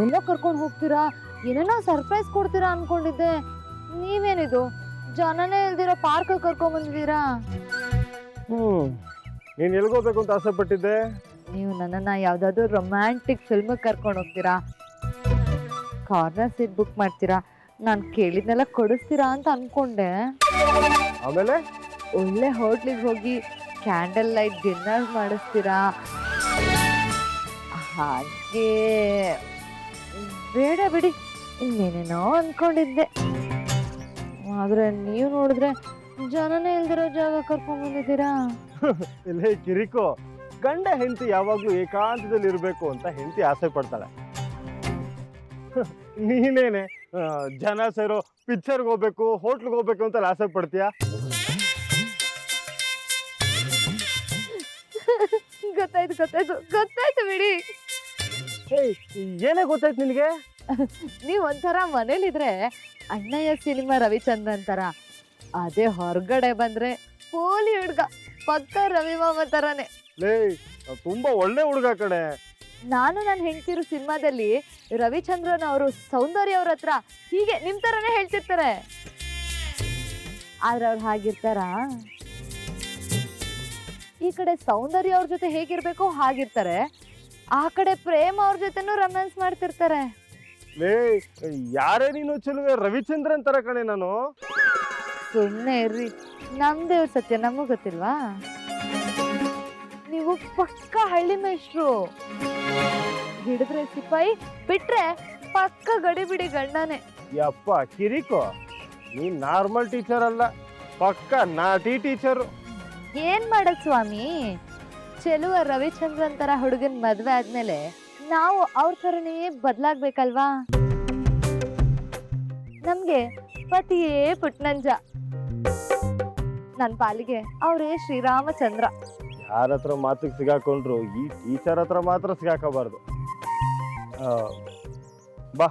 ಎಲ್ಲೆಲ್ಲೋ ಕರ್ಕೊಂಡು ಹೋಗ್ತೀರಾ? ಏನೇನೋ ಸರ್ಪ್ರೈಸ್ ಕೊಡ್ತೀರಾ ಅನ್ಕೊಂಡಿದ್ದೆ. ನೀವೇನಿದು? ಜನನೇ ಇಲ್ದಿರೋ ಪಾರ್ಕ್ ಕರ್ಕೊಂಡ್ ಬಂದಿದ್ದೀರಾ? ಹ್ಮ್. ನೀನ್ ಎಲ್ಗೋಬೇಕು ಅಂತ ಆಸೆ ಪಟ್ಟಿದ್ದೆ? ನೀವು ನನ್ನನ್ನ ಯಾವ್ದಾದ್ರು ರೊಮ್ಯಾಂಟಿಕ್ ಫಿಲ್ಮ್ ಕರ್ಕೊಂಡು ಹೋಗ್ತೀರಾ? ಕಾರ್ನರ್ ಸೀಟ್ ಬುಕ್ ಮಾಡ್ತೀರಾ? ನಾನು ಕೇಳಿದ್ನೆಲ್ಲ ಕೊಡಿಸ್ತೀರಾ ಅಂತ ಅನ್ಕೊಂಡೆ. ಆಮೇಲೆ? ಒಳ್ಳೆ ಹೋಟ್ಲಿಗೆ ಹೋಗಿ ಕ್ಯಾಂಡಲ್ ಲೈಟ್ ಡಿನ್ನರ್ ಮಾಡಿಸ್ತೀರಾ? ಹಾಗೆ. ಬೇಡ ಬಿಡಿ. ಇನ್ನೇನೇನೋ ಅನ್ಕೊಂಡಿದ್ದೆ. ಆದ್ರೆ ನೀವು ನೋಡಿದ್ರೆ ಜನನೇ ಇಲ್ದಿರೋ ಜಾಗ ಕರ್ಕೊಂಡ್ ಬಂದಿದ್ದೀರಾ? ಇಲ್ಲೇ ಕಿರಿಕೋ ಗಂಡ ಹೆಂಡತಿ ಯಾವಾಗ್ಲೂ ಏಕಾಂತದಲ್ಲಿ ಇರಬೇಕು ಅಂತ ಹೆಂಡತಿ ಆಸೆ ಪಡ್ತಾಳೆ. ನೀನೇನೆ ಆ, ಜನ ಸೇರೋ ಪಿಕ್ಚರ್ಗೆ ಹೋಗ್ಬೇಕು ಹೋಟ್ಲ್ಗೆ ಹೋಗ್ಬೇಕು ಅಂತ ಆಸೆ ಪಡ್ತೀಯಾ? ಗೊತ್ತಾಯ್ತು ಗೊತ್ತಾಯ್ತು ಗೊತ್ತಾಯ್ತು ಬಿಡಿ. ಏಯ್ ಏನೇ ಗೊತ್ತಾಯ್ತು ನಿನಗೆ? ನೀವು ಒಂಥರ ಮನೇಲಿದ್ರೆ ಅಣ್ಣಯ್ಯ ಸಿನಿಮಾ ರವಿಚಂದ್ರನ್ ತರ. ಅದೇ ಹೊರಗಡೆ ಬಂದ್ರೆ ಪೋಲಿ ಹುಡ್ಗ ಪಕ್ಕ ರವಿ ಮಾಮ ತರಾನೇ. ಲೇ ತುಂಬಾ ಒಳ್ಳೆ ಹುಡುಗ ಕಡೆ ನಾನು ನನ್ನ ಹೆಂಡ್ತಿರು ಸಿನಿಮಾದಲ್ಲಿ ರವಿಚಂದ್ರನ್ ಅವರು ಸೌಂದರ್ಯ ಅವ್ರ ಹತ್ರ ಹೀಗೆ ನಿಮ್ ತರನೇ ಹೇಳ್ತಿರ್ತಾರೆ. ಆದ್ರೆ ಅವ್ರು ಹಾಗಿರ್ತಾರಾ? ಈ ಕಡೆ ಸೌಂದರ್ಯ ಅವ್ರ ಜೊತೆ ಹೇಗಿರ್ಬೇಕು ಹಾಗಿರ್ತಾರೆ. ಆ ಕಡೆ ಪ್ರೇಮ್ ಅವ್ರ ಜೊತೆನೂ ರೊಮ್ಯಾನ್ಸ್ ಮಾಡ್ತಿರ್ತಾರೆ. ಲೇ ಯಾರೇ ನೀನು ಚೆಲುವೆ? ರವಿಚಂದ್ರನ್ ತರ ಕಣೆ ನಾನು. ಸುಮ್ಮನೆ ಇರ್ರಿ. ನಮ್ದೇವ್ರ ಸತ್ಯ ನಮಗೂ ಗೊತ್ತಿಲ್ವಾ? ನೀವು ಪಕ್ಕ ಹಳ್ಳಿ ಮೇಷ್ಟ್ರು. ಹಿಡಿದ್ರೆ ಸಿಪಾಯಿ ಬಿಟ್ರೆ ಪಕ್ಕ ಗಡಿಬಿಡಿ ಗಂಡನೇ. ಯಪ್ಪ ಕಿರಿಕೋ. ನೀನ್ ನಾರ್ಮಲ್ ಟೀಚರ್ ಅಲ್ಲ ಪಕ್ಕ ನಾಟಿ ಟೀಚರು. ಏನ್ ಮಾಡಕ್ ಸ್ವಾಮಿ? ಚೆಲುವ ರವಿಚಂದ್ರನ್ ತರ ಹುಡುಗನ್ ಮದ್ವೆ ಆದ್ಮೇಲೆ ನಾವು ಅವ್ರ ಥರನೇ ಬದ್ಲಾಗ್ಬೇಕಲ್ವಾ? ನಮ್ಗೆ ಪತಿಯೇ ಪುಟ್ನಂಜ. ನನ್ ಪಾಲಿಗೆ ಅವರೇ ಶ್ರೀರಾಮಚಂದ್ರ. ಯಾರ ಹತ್ರ ಮಾತಿಗೆ ಸಿಗಾಕೊಂಡ್ರು ಈ ಟೀಚರ್ ಹತ್ರ ಮಾತ್ರ ಸಿಗಾಕಬಾರ್ದು. ಬಾ.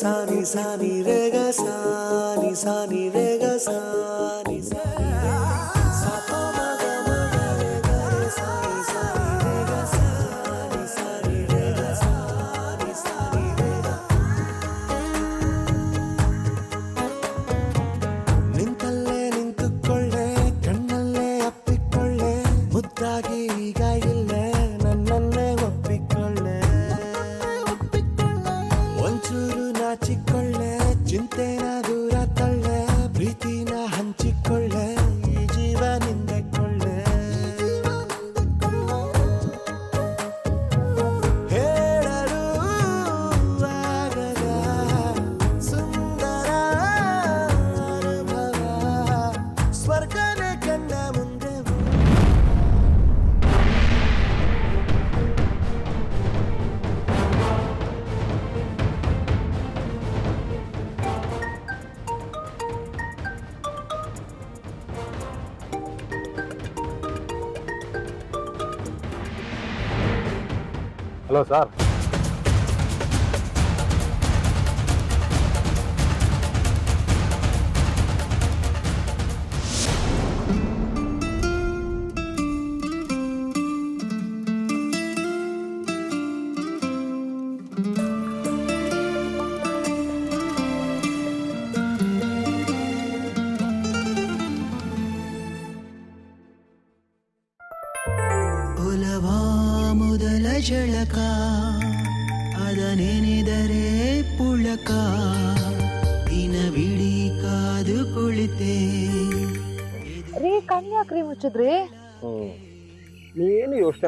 Sani Sani sa Sani Sani ga sa hello sir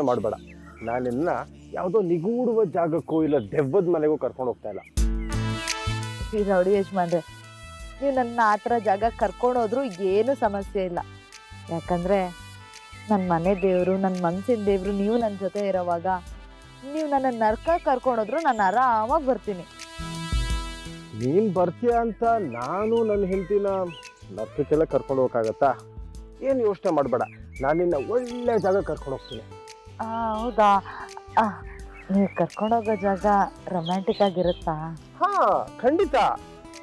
ಯೋಚನೆ ಮಾಡಬೇಡ. ನಿನ್ನ ಯಾವುದೋ ನಿಗೂಡುವ ಜಾಗಕ್ಕೂ ಇಲ್ಲ ದೆವ್ವದ ಮನೆಗೂ ಕರ್ಕೊಂಡು ಹೋಗ್ತಾ ಇಲ್ಲ. ಈ ರೌಡಿ ಯಜಮಾನ್ರೆ ನೀವು ನನ್ನ ಆ ಥರ ಜಾಗ ಕರ್ಕೊಂಡು ಹೋದ್ರೂ ಏನು ಸಮಸ್ಯೆ ಇಲ್ಲ. ಯಾಕಂದರೆ ನನ್ನ ಮನೆ ದೇವರು ನನ್ನ ಮನಸ್ಸಿನ ದೇವರು ನೀವು ನನ್ನ ಜೊತೆ ಇರೋವಾಗ ನೀವು ನನ್ನ ನರ್ಕ ಕರ್ಕೊಂಡೋದ್ರು ನಾನು ಆರಾಮಾಗಿ ಬರ್ತೀನಿ. ನೀನು ಬರ್ತೀಯ ಅಂತ ನಾನು ನನ್ನ ಹೆಂಡತಿನ ನರ್ಕಕ್ಕೆಲ್ಲ ಕರ್ಕೊಂಡು ಹೋಗಕ್ಕಾಗತ್ತಾ? ಏನು ಯೋಚನೆ ಮಾಡಬೇಡ. ನಾನು ನಿನ್ನ ಒಳ್ಳೆ ಜಾಗ ಕರ್ಕೊಂಡು ಹೋಗ್ತೀನಿ. ಹೌದಾ? ಆ, ನೀವು ಕರ್ಕೊಂಡೋಗೋ ಜಾಗ ರೊಮ್ಯಾಂಟಿಕ್ ಆಗಿರುತ್ತಾ? ಹಾ ಖಂಡಿತ.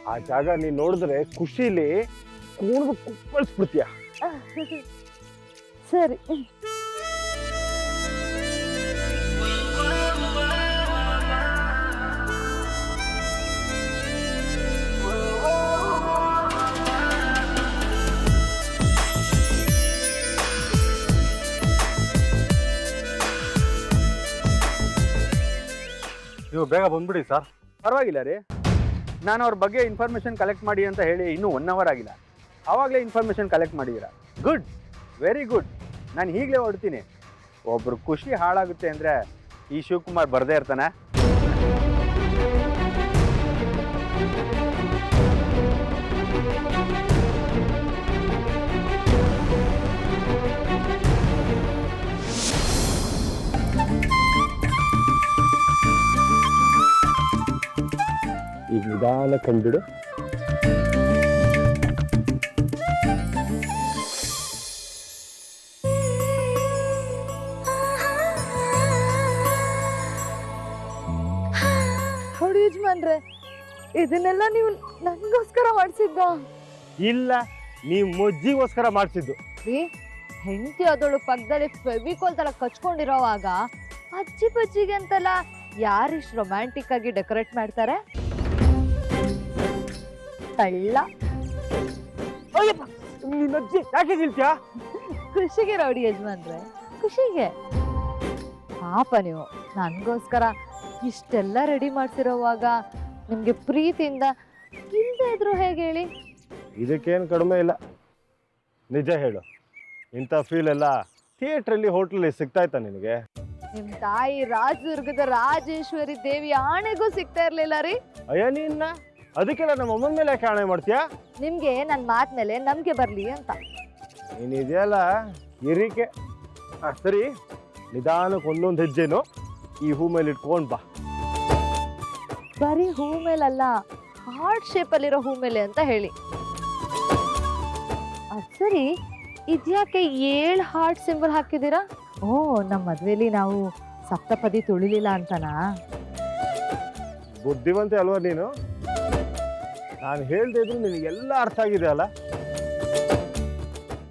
ಆ ಜಾಗ ನೀ ನೋಡಿದ್ರೆ ಖುಷಿಲಿ ಕೂಡ ಕುಪ್ಪಳಿಸ್ಬಿಡ್ತೀಯ. ಸರಿ. ನೀವು ಬೇಗ ಬಂದ್ಬಿಡಿ ಸರ್. ಪರವಾಗಿಲ್ಲ ರೀ. ನಾನು ಅವ್ರ ಬಗ್ಗೆ ಇನ್ಫಾರ್ಮೇಷನ್ ಕಲೆಕ್ಟ್ ಮಾಡಿ ಅಂತ ಹೇಳಿ ಇನ್ನೂ ಒನ್ ಅವರ್ ಆಗಿಲ್ಲ. ಆವಾಗಲೇ ಇನ್ಫಾರ್ಮೇಷನ್ ಕಲೆಕ್ಟ್ ಮಾಡಿದ್ದೀರಾ ಗುಡ್ ವೆರಿ ಗುಡ್ ನಾನು ಈಗಲೇ ಹೊಡ್ತೀನಿ ಒಬ್ರು ಖುಷಿ ಹಾಳಾಗುತ್ತೆ ಅಂದರೆ ಈ ಶಿವಕುಮಾರ್ ಬರದೇ ಇರ್ತಾನೆ. ಈಗ ನಿಧಾನ ಕಂಡುಬಿಡು ಯಜಮಾನ್ರೆ ಇದನ್ನೆಲ್ಲ ನೀವು ನನಗೋಸ್ಕರ ಮಾಡಿಸಿದ್ದ? ಇಲ್ಲ ನೀವು ಮೊಜ್ಜಿಗೋಸ್ಕರ ಮಾಡಿಸಿದ್ದು. ಹೆಂಡತಿ ಅದಳು ಪಕ್ಕದಲ್ಲಿ ಫೆವಿಕೋಲ್ ತರ ಕಚ್ಕೊಂಡಿರೋವಾಗ ಅಜ್ಜಿ ಬಜ್ಜಿಗೆ ಅಂತಲ್ಲ ಯಾರಿಷ್ಟು ರೊಮ್ಯಾಂಟಿಕ್ ಆಗಿ ಡೆಕೋರೇಟ್ ಮಾಡ್ತಾರೆ? ತಳ್ಳ ನಿನ್ನಜ್ಜಿ ಯಾಕೆ ನಿಲ್ತೀಯಾ? ಖುಷಿಗೆ ರೌಡಿ ಯಜಮಾನ್ರೆ ಖುಷಿಗೆ. ಪಾಪ ನೀವು ನನಗೋಸ್ಕರ ಇಷ್ಟೆಲ್ಲ ರೆಡಿ ಮಾಡ್ತಿರೋವಾಗ ನಿಮಗೆ ಪ್ರೀತಿಯಿಂದ ಇಲ್ಲದೆ ಇದ್ರು ಹೇಗೆ ಹೇಳಿ? ಇದಕ್ಕೇನು ಕಡಿಮೆ ಇಲ್ಲ. ನಿಜ ಹೇಳು ಇಂಥ ಫೀಲ್ ಎಲ್ಲ ಥಿಯೇಟ್ರಲ್ಲಿ ಹೋಟ್ಲಲ್ಲಿ ಸಿಗ್ತಾ ಇತ್ತ ನಿನಗೆ? ನಿಮ್ ತಾಯಿ ರಾಜದುರ್ಗದ ರಾಜೇಶ್ವರಿ ದೇವಿ ಆಣೆಗೂ ಸಿಗ್ತಾ ಇರ್ಲಿಲ್ಲ ರೀ? ಅಯ್ಯ ನೀನ್ನ ಅದಕ್ಕೆಲ್ಲ ನಮ್ಮ ಅಮ್ಮನ ಮೇಲೆ ಯಾಕೆ ಆಣೆ ಮಾಡ್ತೀಯಾ? ನಿಮ್ಗೆ ನನ್ನ ಮಾತ್ ಮೇಲೆ ನಂಬಿಕೆ ಬರ್ಲಿ ಅಂತ. ಏನಿದೆಯಲ್ಲ ಇದೆಯಲ್ಲ ಹಿರಿಕೆ ಆ, ಸರಿ ನಿಧಾನಕ್ಕೆ ಒಂದೊಂದು ಹೆಜ್ಜೆನು ಈ ಹೂ ಮೇಲೆ ಇಟ್ಕೊಂಡು ಬಾ. ಬರೀ ಹೂ ಮೇಲಲ್ಲ ಹಾರ್ಟ್ ಶೇಪಲ್ಲಿರೋ ಹೂ ಮೇಲೆ ಅಂತ ಹೇಳಿ. ಅದ್ ಸರಿ ಇದ್ಯಾಕೆ ಏಳು ಹಾರ್ಟ್ ಸಿಂಬಲ್ ಹಾಕಿದ್ದೀರಾ? ಓ ನಮ್ಮ ಮದ್ವೆಲಿ ನಾವು ಸಪ್ತಪದಿ ತುಳಿಲಿಲ್ಲ ಅಂತನಾ? ಬುದ್ಧಿವಂತೆ ಅಲ್ವಾ ನೀನು? ನಾನು ಹೇಳ್ದೆ ಇದ್ರು ನಿನಗೆಲ್ಲ ಅರ್ಥ ಆಗಿದೆ ಅಲ್ಲ?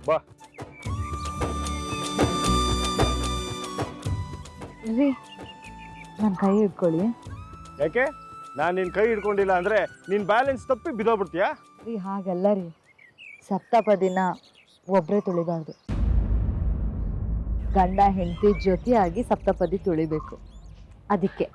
ಬಾ. ರೀ ನನ್ನ ಕೈ ಹಿಡ್ಕೊಳ್ಳಿ. ಯಾಕೆ? ನಾನು ನಿನ್ನ ಕೈ ಹಿಡ್ಕೊಂಡಿಲ್ಲ ಅಂದರೆ ನಿನ್ನ ಬ್ಯಾಲೆನ್ಸ್ ತಪ್ಪಿ ಬಿದ್ದೋಗ್ಬಿಡ್ತೀಯಾ ರೀ ಹಾಗೆಲ್ಲ ರೀ. ಸಪ್ತಪದಿನ ಒಬ್ಬರೇ ತುಳಿಬಾರ್ದು. ಗಂಡ ಹೆಂಡತಿ ಜೊತೆಯಾಗಿ ಸಪ್ತಪದಿ ತುಳಿಬೇಕು. ಅದಕ್ಕೆ.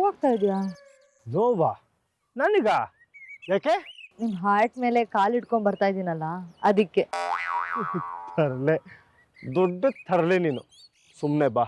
ನೋವಾಗ್ತಾ ಇದೆಯಾ? ನೋವಾ? ನನಗ ಯಾಕೆ? ನಿಮ್ ಹಾರ್ಟ್ ಮೇಲೆ ಕಾಲ್ ಇಟ್ಕೊಂಡ್ ಬರ್ತಾ ಇದೀನಲ್ಲ ಅದಕ್ಕೆ. ತರಲೆ. ದೊಡ್ಡ ತರಲೆ ನೀನು. ಸುಮ್ಮನೆ ಬಾ.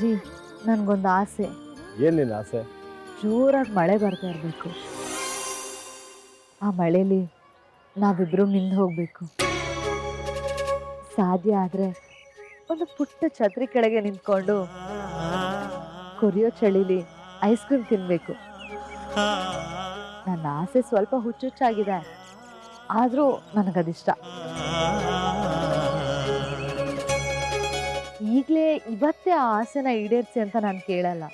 ರೀ ನನಗೊಂದು ಆಸೆ. ಏನು ನಿನ್ನ ಆಸೆ? ಜೋರಾಗಿ ಮಳೆ ಬರ್ತಾ ಇರಬೇಕು. ಆ ಮಳೆಲಿ ನಾವಿಬ್ಬರು ಮಿಂದು ಹೋಗಬೇಕು. ಸಾಧ್ಯ ಆದರೆ ಒಂದು ಪುಟ್ಟ ಛತ್ರಿ ಕೆಳಗೆ ನಿಂತ್ಕೊಂಡು ಕೊರಿಯೋ ಚಳಿಲಿ ಐಸ್ ಕ್ರೀಮ್ ತಿನ್ನಬೇಕು ನನ್ನ ಆಸೆ ಸ್ವಲ್ಪ ಹುಚ್ಚುಚ್ಚಾಗಿದೆ. ಆದರೂ ನನಗದಿಷ್ಟ. ಈಗಲೇ ಇವತ್ತೇ ಆ ಆಸೆನ ಈಡೇರಿಸಿ ಅಂತ ನಾನು ಕೇಳಲ್ಲ.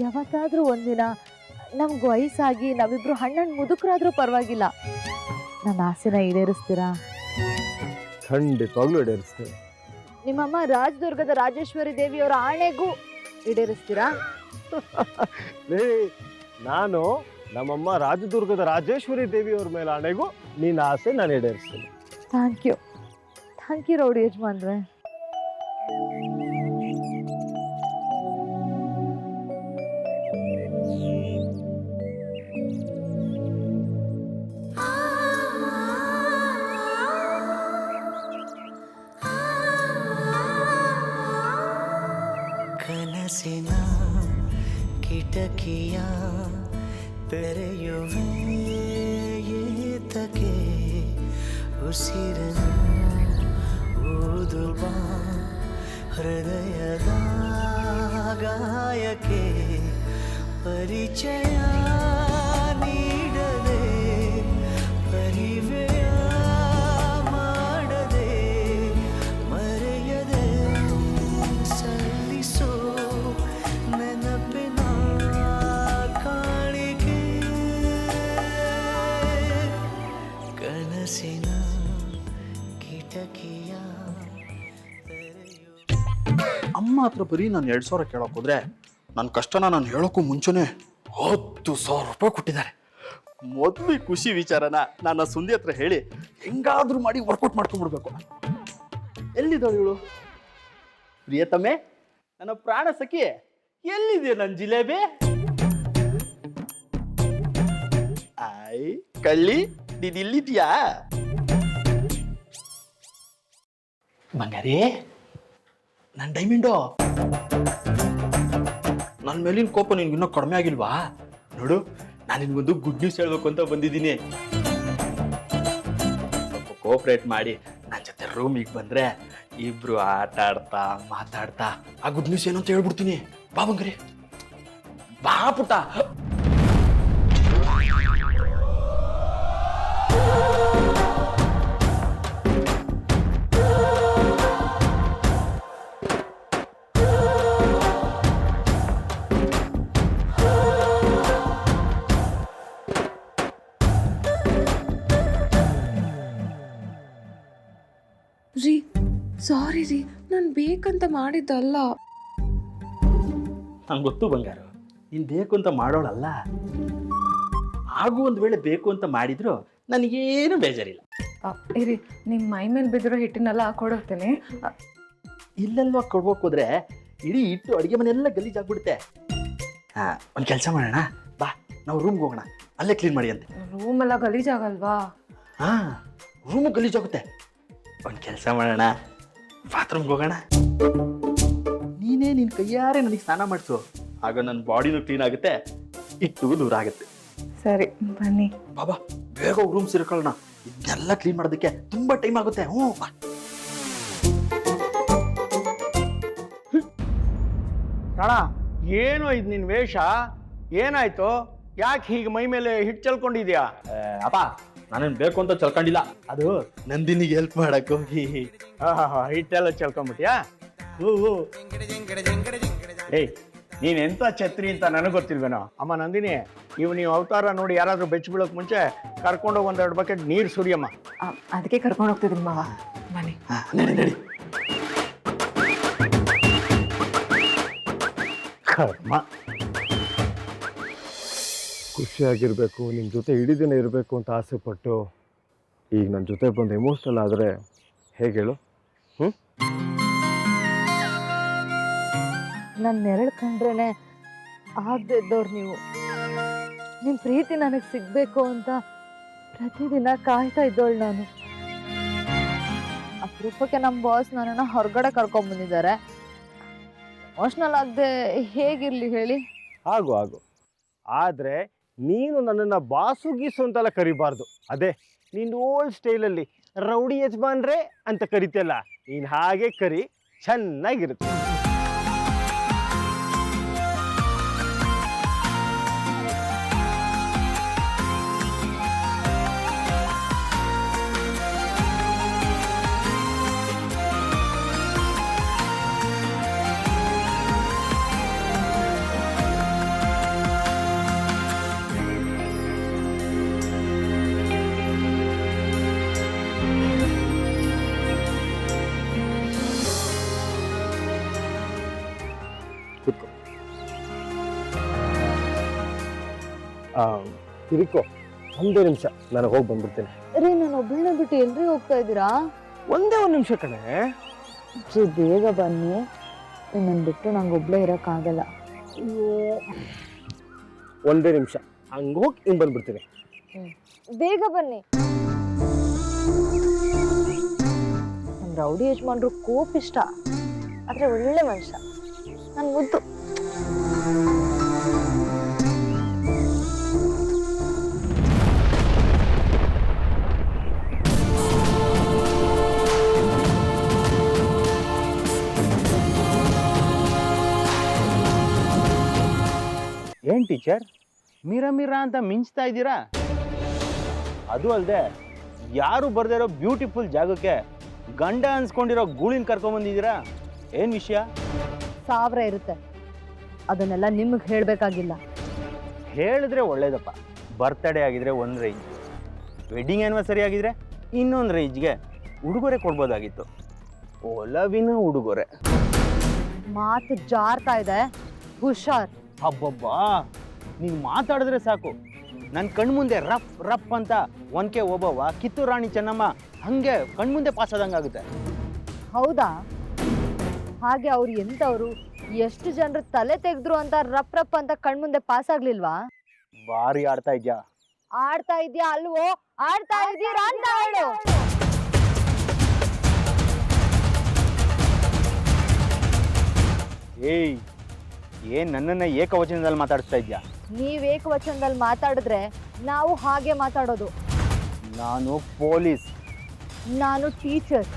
ಯಾವತ್ತಾದರೂ ಒಂದಿನ ನಮ್ಗೆ ವಯಸ್ಸಾಗಿ ನಾವಿಬ್ರು ಹಣ್ಣನ್ನು ಮುದುಕರಾದರೂ ಪರವಾಗಿಲ್ಲ. ನನ್ನ ಆಸೆನ ಈಡೇರಿಸ್ತೀರಾ? ಖಂಡಿತವಾಗ್ಲೂ ಈಡೇರಿಸ್ತೀನಿ. ನಿಮ್ಮಮ್ಮ ರಾಜದುರ್ಗದ ರಾಜೇಶ್ವರಿ ದೇವಿಯವರ ಆಣೆಗೂ ಈಡೇರಿಸ್ತೀರಾ? ಲೇ ನಾನು ನಮ್ಮಮ್ಮ ರಾಜದುರ್ಗದ ರಾಜೇಶ್ವರಿ ದೇವಿಯವ್ರ ಮೇಲೆ ಆಣೆಗೂ ನಿನ್ನ ಆಸೆ ನಾನು ಈಡೇರಿಸ್ತೀನಿ. Thank you. Thank you rowdy ಯಜಮಾನ್ರೆ. ಕನಸಿನ ಕಿಟಕಿಯ ತೆರೆಯುವೆ ಏತಕ್ಕೆ ಉಸಿರನು ಊದುವ ಹೃದಯದ ಗಾಯಕ್ಕೆ ಪರಿಚಯ ನೀಡದೆ ಹತ್ರ ಬರೀ ನಾನು ಎರಡು ಸಾವಿರ ಕೇಳೋಕೆ ನನ್ನ ಕಷ್ಟನ ನಾನು ಹೇಳೋಕ್ಕೂ ಮುಂಚೆನೆ ಹತ್ತು ಸಾವಿರ ರೂಪಾಯಿ ಕೊಟ್ಟಿದ್ದಾರೆ. ಮೊದಲು ಖುಷಿ ವಿಚಾರನ ನಾನು ಸುಂದಿ ಹತ್ರ ಹೇಳಿ ಹೆಂಗಾದ್ರೂ ಮಾಡಿ ವರ್ಕೌಟ್ ಮಾಡ್ಕೊಂಡ್ಬಿಡ್ಬೇಕು. ಎಲ್ಲಿದ್ದಾಳು ಇವಳು? ಪ್ರಿಯತಮೆ, ನನ್ನ ಪ್ರಾಣ ಸಖಿ, ಎಲ್ಲಿದೆ ನನ್ನ ಜಿಲೇಬಿ? ಆಯ್, ಕಳ್ಳಿ, ನೀನ್ ಇಲ್ಲಿದ್ಯಾ? ಬಂಗಾರಿ ನನ್ನ ಡೈಮಂಡು ನನ್ನ ಮೇಲಿನ ಕೋಪ ನಿನ್ಗಿನ್ನೂ ಕಡಿಮೆ ಆಗಿಲ್ವಾ? ನೋಡು, ನಾನು ನಿನ್ಗೊಂದು ಗುಡ್ ನ್ಯೂಸ್ ಹೇಳ್ಬೇಕು ಅಂತ ಬಂದಿದ್ದೀನಿ. ಸ್ವಲ್ಪ ಕೋಪ್ರೇಟ್ ಮಾಡಿ ನನ್ನ ಜೊತೆ ರೂಮಿಗೆ ಬಂದ್ರೆ ಇಬ್ರು ಆಟ ಆಡ್ತಾ, ಮಾತಾಡ್ತಾ, ಆ ಗುಡ್ ನ್ಯೂಸ್ ಏನು ಅಂತ ಹೇಳ್ಬಿಡ್ತೀನಿ. ಬಾ ಬಂಗ್ರಿ. ಬಾ ಪುಟ್ಟ. ಸಾರಿ ರೀ ನಾನು ಬೇಕಂತ ಮಾಡಿದ್ದಲ್ಲ. ನಂಗೆ ಗೊತ್ತು ಬಂಗಾರು ನೀನು ಬೇಕು ಅಂತ ಮಾಡೋಳಲ್ಲ. ಹಾಗೂ ಒಂದು ವೇಳೆ ಬೇಕು ಅಂತ ಮಾಡಿದ್ರು ನನಗೇನು ಬೇಜಾರಿಲ್ಲ. ಅ, ಇರಿ ನಿಮ್ಮ ಮೈ ಮೇಲೆ ಬಿದ್ದಿರೋ ಹಿಟ್ಟಿನೆಲ್ಲ ಕೊಡೋಗ್ತೇನೆ ಇಲ್ಲೆಲ್ಲ ಕೊಡ್ಬೇಕು ಹೋದ್ರೆ ಇಡೀ ಇಟ್ಟು ಅಡುಗೆ ಮನೆಯೆಲ್ಲ ಗಲೀಜಾಗ್ಬಿಡುತ್ತೆ ಹಾಂ ಒಂದು ಕೆಲಸ ಮಾಡೋಣ ಬಾ ನಾವು ರೂಮ್ಗೆ ಹೋಗೋಣ ಅಲ್ಲೇ ಕ್ಲೀನ್ ಮಾಡಿ ಅಂತೆ. ರೂಮ್ ಎಲ್ಲ ಗಲೀಜಾಗಲ್ವಾ ಹಾಂ ರೂಮು ಗಲೀಜಾಗುತ್ತೆ ಒಂದು ಕೆಲಸ ಮಾಡೋಣ. ಬಾತ್ರೂಮ್ಗೆ ಹೋಗೋಣ. ನೀನೇ ನಿನ್ನ ಕೈಯಾರೆ ನನಗೆ ಸ್ನಾನ ಮಾಡಿಸು. ಆಗ ನನ್ನ ಬಾಡಿನೂ ಕ್ಲೀನ್ ಆಗುತ್ತೆ ಇಟ್ಟು ದೂರ ಆಗುತ್ತೆ. ಸರಿ ಬನ್ನಿ. ಬಾಬಾ ಬೇಗ ರೂಮ್ ಸೇರ್ಕೊಳ್ಳೋಣ. ಇದನ್ನೆಲ್ಲ ಕ್ಲೀನ್ ಮಾಡೋದಕ್ಕೆ ತುಂಬಾ ಟೈಮ್ ಆಗುತ್ತೆ. ಹ್ಞೂ ಬಾ. ರಣ ಏನು ಇದು ನಿನ್ನ ವೇಷ? ಏನಾಯ್ತು? ಯಾಕೆ ಹೀಗೆ ಮೈ ಮೇಲೆ ಹಿಟ್ಟು ಚೆಲ್ಕೊಂಡಿದ್ಯಾ? ಅಪ್ಪ ನಾನೇನು ಬೇಕು ಅಂತ ಚಲ್ಕೊಂಡಿಲ್ಲ ಅದು ನಂದಿನಿಗೆ ಹೆಲ್ಪ್ ಮಾಡಕ್ ಹೋಗಿ. ಆಹಾ, ಹಿಟ್ಟೆಲ್ಲ ಚಲ್ಕೊಂಡ್ಬಿಟ್ಯಾ ಹೂ. ಏಯ್ ನೀನ್ ಎಂತ ಛತ್ರಿ ಅಂತ ನನಗೆ ಗೊತ್ತಿಲ್ವೇನೋ? ಅಮ್ಮ ನಂದಿನಿ ಇವ್ ನೀವು ಅವತಾರ ನೋಡಿ ಯಾರಾದ್ರೂ ಬೆಚ್ಚ ಬೀಳೋಕ್ ಮುಂಚೆ ಕರ್ಕೊಂಡೋಗಿ ಒಂದೆರಡು ಬಕೆಟ್ ನೀರು ಸುರಿಯಮ್ಮ. ಅದಕ್ಕೆ ಕರ್ಕೊಂಡು ಹೋಗ್ತಿದ್ದೀನಿ ಮಾವ. ಬನ್ನಿ. ಹಾ, ನಡಿ ನಡಿ. ಕರ್ಮ. ಖುಷಿಯಾಗಿರ್ಬೇಕು ನಿಮ್ಮ ಜೊತೆ ಇಡೀ ದಿನ ಇರಬೇಕು ಅಂತ ಆಸೆ ಪಟ್ಟು ಈಗ ನನ್ನ ಜೊತೆ ಬಂದು ಎಮೋಷ್ನಲ್ ಆದರೆ ಹೇಗೆ ಹೇಳು? ನನ್ನ ನೆರಳು ಕಂಡ್ರೇನೆ ಆಗದೆ ಇದ್ದವ್ರು ನೀವು. ನಿಮ್ಮ ಪ್ರೀತಿ ನನಗೆ ಸಿಗಬೇಕು ಅಂತ ಪ್ರತಿದಿನ ಕಾಯ್ತಾ ಇದ್ದವಳು ನಾನು. ಅಪರೂಪಕ್ಕೆ ನಮ್ಮ ಬಾಸ್ ನನ್ನನ್ನು ಹೊರಗಡೆ ಕರ್ಕೊಂಬಂದಿದ್ದಾರೆ ಎಮೋಷ್ನಲ್ ಆಗದೆ ಹೇಗಿರಲಿ ಹೇಳಿ? ಆಗು ಆಗು. ಆದರೆ ನೀನು ನನ್ನನ್ನು ಬಾಸು ಗೀಸು ಅಂತೆಲ್ಲ ಕರಿಬಾರ್ದು. ಅದೇ, ನೀನು ಓಲ್ಡ್ ಸ್ಟೈಲಲ್ಲಿ ರೌಡಿ ಯಜಮಾನ್ರೇ ಅಂತ ಕರಿತಿಯಲ್ಲ, ನೀನು ಹಾಗೆ ಕರಿ, ಚೆನ್ನಾಗಿರುತ್ತೆ. ತಿರುಕೋ ಒಂದೇ ನಿಮಿಷ ನಾನು ಹೋಗಿ ಬಂದ್ಬಿಡ್ತೀನಿ. ರೀ ನಾನು ಒಬ್ಬಳನ್ನ ಬಿಟ್ಟು ಎಲ್ರಿ ಹೋಗ್ತಾ ಇದ್ದೀರಾ? ಒಂದೇ ಒಂದು ನಿಮಿಷ ಕಣೆ. ಜಿ ಬೇಗ ಬನ್ನಿ. ನಿಮ್ಮನ್ನು ಬಿಟ್ಟು ನಂಗೆ ಒಬ್ಬಳೇ ಇರೋಕ್ಕಾಗಲ್ಲ. ಒಂದೇ ನಿಮಿಷ. ಹಂಗೆ ಹೋಗಿ ಹಿಂಗೆ ಬಂದ್ಬಿಡ್ತೀನಿ. ಬೇಗ ಬನ್ನಿ. ನಮ್ಮ ರೌಡಿ ಯಜಮಾನ್ರು ಕೋಪಿಷ್ಟ ಆದರೆ ಒಳ್ಳೆ ಮನುಷ್ಯ. ನಾನು ಮುದ್ದು. ಏನ್ ಟೀಚರ್? ಮೀರಾ ಮೀರಾ ಅಂತ ಮಿಂಚ್ತಾ ಇದ್ದೀರಾ? ಅದು ಅಲ್ಲದೆ ಯಾರು ಬರ್ದಿರೋ ಬ್ಯೂಟಿಫುಲ್ ಜಾಗಕ್ಕೆ ಗಂಡ ಅನ್ಸ್ಕೊಂಡಿರೋ ಗೂಳಿನ ಕರ್ಕೊಂಬಂದಿದ್ದೀರಾ ಏನ್ ವಿಷಯ? ಸಾವಿರ ಇರುತ್ತೆ. ಅದನ್ನೆಲ್ಲ ನಿಮಗೆ ಹೇಳಬೇಕಾಗಿಲ್ಲ. ಹೇಳಿದ್ರೆ ಒಳ್ಳೇದಪ್ಪ. ಬರ್ತ್ಡೇ ಆಗಿದ್ರೆ ಒಂದು ರೇಂಜ್ ವೆಡ್ಡಿಂಗ್ ಆ್ಯನಿವರ್ಸರಿ ಆಗಿದ್ರೆ ಇನ್ನೊಂದು ರೇಂಜ್ಗೆ ಉಡುಗೊರೆ ಕೊಡ್ಬೋದಾಗಿತ್ತು. ಒಲವಿನ ಉಡುಗೊರೆ. ಮಾತು ಜಾರ್ತಾ ಇದೆ. ಹುಷಾರ್. ಅಬ್ಬಬ್ಬಾ ನೀನು ಮಾತಾಡಿದ್ರೆ ಸಾಕು. ನನ್ನ ಕಣ್ಮುಂದೆ ರಫ್ ರಫ್ ಅಂತ ಒನ್ಕೆ ಓಬವ್ವ ಕಿತ್ತೂರು ರಾಣಿ ಚೆನ್ನಮ್ಮ ಹಂಗೆ ಕಣ್ಮುಂದೆ ಪಾಸ್ ಆದಂಗಾಗುತ್ತೆ ಹೌದಾ? ಹಾಗೆ ಅವ್ರು ಎಂತವ್ರು? ಎಷ್ಟು ಜನರು ತಲೆ ತೆಗೆದ್ರು ಅಂತ ರಪ್ ರಪ್ ಅಂತ ಕಣ್ಮುಂದೆ ಪಾಸ್ ಆಗ್ಲಿಲ್ವಾ? ಭಾರಿ ಆಡ್ತಾ ಇದ್ಯಾ? ಆಡ್ತಾ ಇದ್ಯಾ ಅಲ್ವೋ? ಆಡ್ತಾ ಇದ್ದೀರಾ ಅಂತ ಹೇಳು. ಏಯ್ ಏನ್ ನನ್ನನ್ನ ಏಕವಚನದಲ್ಲಿ ಮಾತಾಡಿಸ್ತಾ ಇದ್ಯಾ? ನೀವ್ ಏಕವಚನದಲ್ಲಿ ಮಾತಾಡಿದ್ರೆ ನಾವು ಹಾಗೆ ಮಾತಾಡೋದು. ನಾನು ಪೊಲೀಸ್. ನಾನು ಟೀಚರ್.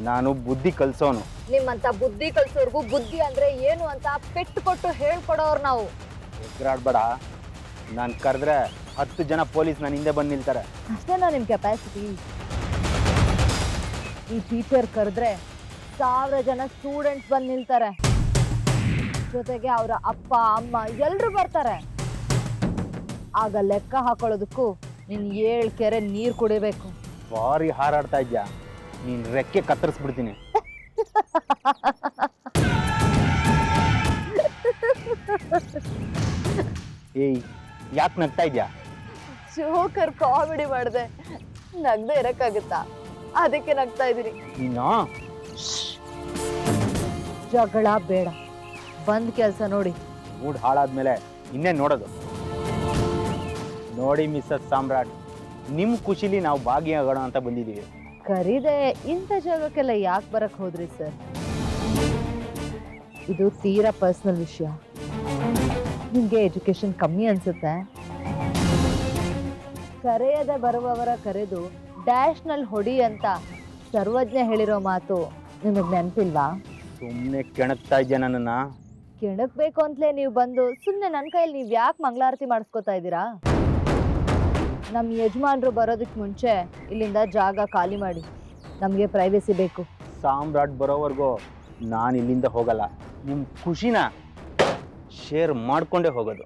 ನಾನು ಬುದ್ಧಿ ಕಲ್ಸೋನು. ನಿಮ್ಮಂತ ಬುದ್ಧಿ ಕಲ್ಸೋರ್ಗು ಬುದ್ಧಿ ಅಂದ್ರೆ ಏನು ಅಂತ ಪೆಟ್ಟು ಕೊಟ್ಟು ಹೇಳ್ಕೊಡೋರು ನಾವು. ಎದುರಾಡ್ಬೇಡ. ನಾನು ಕರೆದ್ರೆ ಹತ್ತು ಜನ ಪೊಲೀಸ್ ನನ್ನ ಹಿಂದೆ ಬಂದು ನಿಲ್ತಾರೆ. ಅಷ್ಟೇನಾ ನಿಮ್ ಕೆಪಾಸಿಟಿ ಈ ಟೀಚರ್ ಕರೆದ್ರೆ ಸಾವಿರ ಜನ ಸ್ಟೂಡೆಂಟ್ಸ್ ಬಂದು ನಿಲ್ತಾರೆ. ಜೊತೆಗೆ ಅವರ ಅಪ್ಪ ಅಮ್ಮ ಎಲ್ಲರೂ ಬರ್ತಾರೆ. ಆಗ ಲೆಕ್ಕ ಹಾಕೊಳ್ಳೋದಕ್ಕೂ ನೀನ್ ಏಳ್ ಕೆರೆ ನೀರ್ ಕುಡಿಬೇಕು. ಬಾರಿ ಹಾರಾಡ್ತಾ ಇದ್ಯಾ? ನೀನ್ ರೆಕ್ಕೆ ಕತ್ತರಿಸ್ಬಿಡ್ತೀನಿ. ಏಯ್ ಯಾಕೆ ನಗ್ತಾ ಇದ್ಯಾ? ಜೋಕರ್ ಕಾಮಿಡಿ ಮಾಡಿದೆ. ನಗ್ದೆ ಇರಕ್ಕಾಗುತ್ತಾ? ಅದಕ್ಕೆ ನಗ್ತಾ ಇದೀನಿ ನೀನು? ಜಗಳ ಬೇಡ. ಬಂದ್ ಕೆಲಸ ನೋಡಿ. ಮೂಡ್ ಹಾಳಾದ್ಮೇಲೆ ಇನ್ನೇ ನೋಡೋದು. ನೋಡಿ ಮಿಸ್ಸಸ್ ಸಾಮ್ರಾಟ್ ನಿಮ್ಮ ಖುಷಿಲಿ ನಾವು ಭಾಗಿಯಾಗೋಣ ಅಂತ ಬಂದಿದ್ದೀವಿ ಕರೀದೆ ಇಂಥ ಜಾಗಕ್ಕೆಲ್ಲ ಯಾಕೆ ಬರಕ್ ಹೋದ್ರಿ ಸರ್? ಇದು ತೀರಾ ಪರ್ಸನಲ್ ವಿಷಯ. ನಿಮ್ಗೆ ಎಜುಕೇಶನ್ ಕಮ್ಮಿ ಅನ್ಸುತ್ತೆ. ಕರೆಯದೆ ಬರುವವರ ಕರೆದು ಡ್ಯಾಶ್ನಲ್ಲಿ ಹೊಡಿ ಅಂತ ಸರ್ವಜ್ಞ ಹೇಳಿರೋ ಮಾತು ನಿಮಗೆ ನೆನಪಿಲ್ವಾ? ಸುಮ್ಮನೆ ಕೆಣಕ್ತಾ ಇದ್ಯಾ ನನ್ನನ್ನ? ಕೆಣಕ್ಬೇಕು ಅಂತಲೇ ನೀವು ಬಂದು ಸುಮ್ಮನೆ ನನ್ನ ಕೈಯಲ್ಲಿ ನೀವು ಯಾಕೆ ಮಂಗಳಾರತಿ ಮಾಡಿಸ್ಕೋತಾ ಇದ್ದೀರಾ? ನಮ್ಮ ಯಜಮಾನರು ಬರೋದಕ್ಕೆ ಮುಂಚೆ ಇಲ್ಲಿಂದ ಜಾಗ ಖಾಲಿ ಮಾಡಿ. ನಮಗೆ ಪ್ರೈವೇಸಿ ಬೇಕು. ಸಾಮ್ರಾಟ್ ಬರೋವರೆಗೂ ನಾನು ಇಲ್ಲಿಂದ ಹೋಗಲ್ಲ. ನಿಮ್ಮ ಖುಷಿನ ಶೇರ್ ಮಾಡಿಕೊಂಡೇ ಹೋಗೋದು.